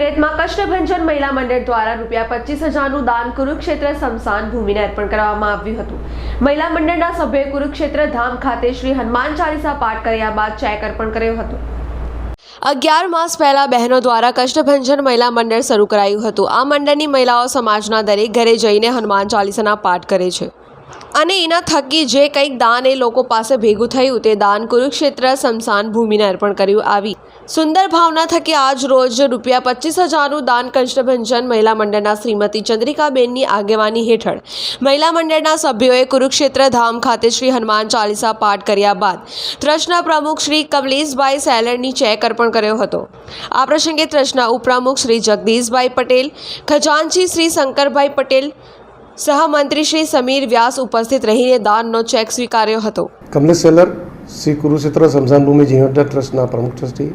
કષ્ટભંજન મહિલા મંડળ દ્વારા રૂપિયા પચીસ હજારનું દાન કુરુક્ષેત્ર સમસાન ભૂમિને અર્પણ કરવામાં આવ્યું હતું. મહિલા મંડળના સભ્યોએ કુરુક્ષેત્ર ધામ ખાતે શ્રી હનુમાન ચાલીસા પાઠ કર્યા બાદ ચેક અર્પણ કર્યો હતો. અગિયાર માસ પહેલા બહેનો દ્વારા કષ્ટભંજન મહિલા મંડળ શરૂ કરાયું હતું. આ મંડળની મહિલાઓ સમાજના દરેક ઘરે જઈને હનુમાન ચાલીસાના પાઠ કરે છે. અને એના થકી જે કંઈક દાન એ લોકો પાસે ભેગું થયું તે દાન કુરુક્ષેત્ર સ્મશાન ભૂમિને અર્પણ કર્યું આવી. સુંદર ભાવના થકી આજ રોજ રૂપિયા પચીસ હજારનું દાન કષ્ટભંજન મહિલા મંડળના શ્રીમતી ચંદ્રિકાબેનની આગેવાની હેઠળ. મહિલા મંડળના સભ્યોએ કુરુક્ષેત્ર ધામ ખાતે શ્રી હનુમાન ચાલીસા પાઠ કર્યા બાદ ટ્રસ્ટના પ્રમુખ શ્રી કમલેશભાઈ સેલરની ચેક અર્પણ કર્યો હતો. આ પ્રસંગે ટ્રસ્ટના ઉપપ્રમુખ શ્રી જગદીશભાઈ પટેલ, ખજાનચી શ્રી શંકરભાઈ પટેલ સહમંત્રી શ્રી સમીર વ્યાસ ઉપસ્થિત રહીને દાનનો ચેક સ્વીકાર્યો હતો. કમલેશ સેલર, શ્રી કુરુક્ષેત્ર ભૂમિ જીર્ણોદ્ધાર ટ્રસ્ટના પ્રમુખ ટ્રસ્ટી,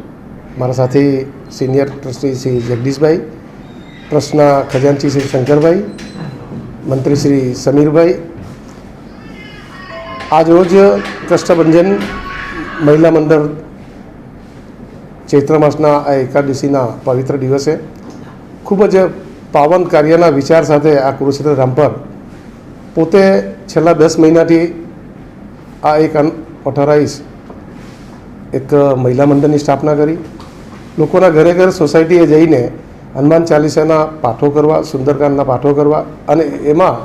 મારા સાથે સિનિયર ટ્રસ્ટી શ્રી જગદીશભાઈ, ટ્રસ્ટના ખજાનચી શ્રી શંકરભાઈ, મંત્રી શ્રી સમીરભાઈ, આજ રોજ કષ્ટભંજન મહિલા મંડળ ચૈત્ર માસના આ એકાદશીના પવિત્ર દિવસે ખૂબ જ પાવન કાર્યના વિચાર સાથે આ કુરુક્ષેત્ર ધામ પર પોતે છેલ્લા દસ મહિનાથી આ એક ઓથોરાઇઝ એક મહિલા મંડળની સ્થાપના કરી. લોકોના ઘરે ઘર સોસાયટીએ જઈને હનુમાન ચાલીસાના પાઠો કરવા, સુંદરકાંડના પાઠો કરવા અને એમાં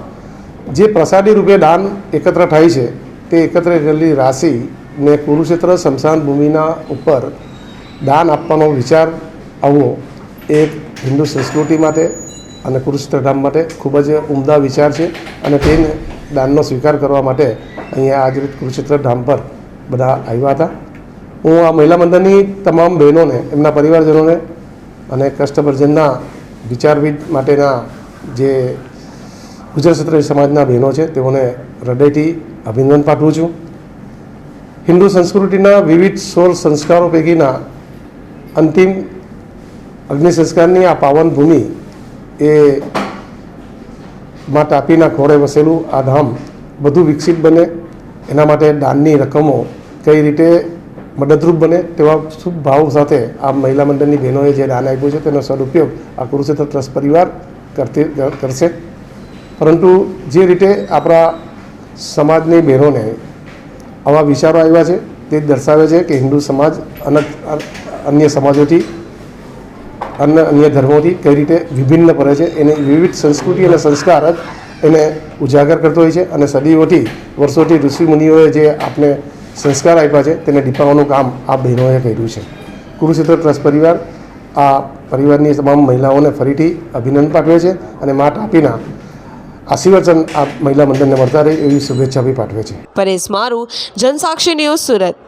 જે પ્રસાદી રૂપે દાન એકત્ર થાય છે તે એકત્ર કરેલી રાશિને કુરુક્ષેત્ર શમશાન ભૂમિના ઉપર દાન આપવાનો વિચાર આવવો એક હિન્દુ સંસ્કૃતિ માટે અને કુરુક્ષેત્રધામ માટે ખૂબ જ ઉમદા વિચાર છે અને તેને દાનનો સ્વીકાર કરવા માટે અહીંયા આજ કુરુક્ષેત્ર ધામ પર બધા આવ્યા હતા. હું આ મહિલા મંડળની તમામ બહેનોને, એમના પરિવારજનોને અને કષ્ટભર્જનના વિચારવિદ માટેના જે ગુજરાત ક્ષત્રિય સમાજના બહેનો છે, તેઓને હૃદયથી અભિનંદન પાઠવું છું. હિન્દુ સંસ્કૃતિના વિવિધ સોળ સંસ્કારો પૈકીના અંતિમ અગ્નિ સંસ્કારની આ પાવન ભૂમિ એ માં તાપીના ખોળે વસેલું આ ધામ વધુ વિકસિત બને. એના માટે દાનની રકમો કઈ રીતે મદદરૂપ બને તેવા શુભ ભાવ સાથે આ મહિલા મંડળની બહેનોએ જે દાન આપ્યું છે તેનો સદુપયોગ આ કુરુક્ષેત્ર ટ્રસ્ટ પરિવાર કરતી કરશે. પરંતુ જે રીતે આપણા સમાજની બહેનોને આવા વિચારો આવ્યા છે તે દર્શાવે છે કે હિન્દુ સમાજ અન્ય સમાજોથી અન્ય અન્ય ધર્મોથી કઈ રીતે વિભિન્ન પડે છે, એની વિવિધ સંસ્કૃતિ અને સંસ્કાર જ એને ઉજાગર કરતો હોય છે અને સદીઓથી, વર્ષોથી ઋષિમુનિઓએ જે આપને સંસ્કાર આપ્યા છે, તેને ડીપાવવાનું કામ આ બહેનોએ કર્યું છે. કુરુક્ષેત્ર ટ્રસ્ટ પરિવાર, આ પરિવારની તમામ મહિલાઓને ફરીથી અભિનંદન પાઠવે છે અને મા તાપીના આશીર્વચન આ મહિલા મંડળને મળતા રહે એવી શુભેચ્છા બી પાઠવે છે. પરેશ મારું, જનસાક્ષી ન્યૂઝ સુરત.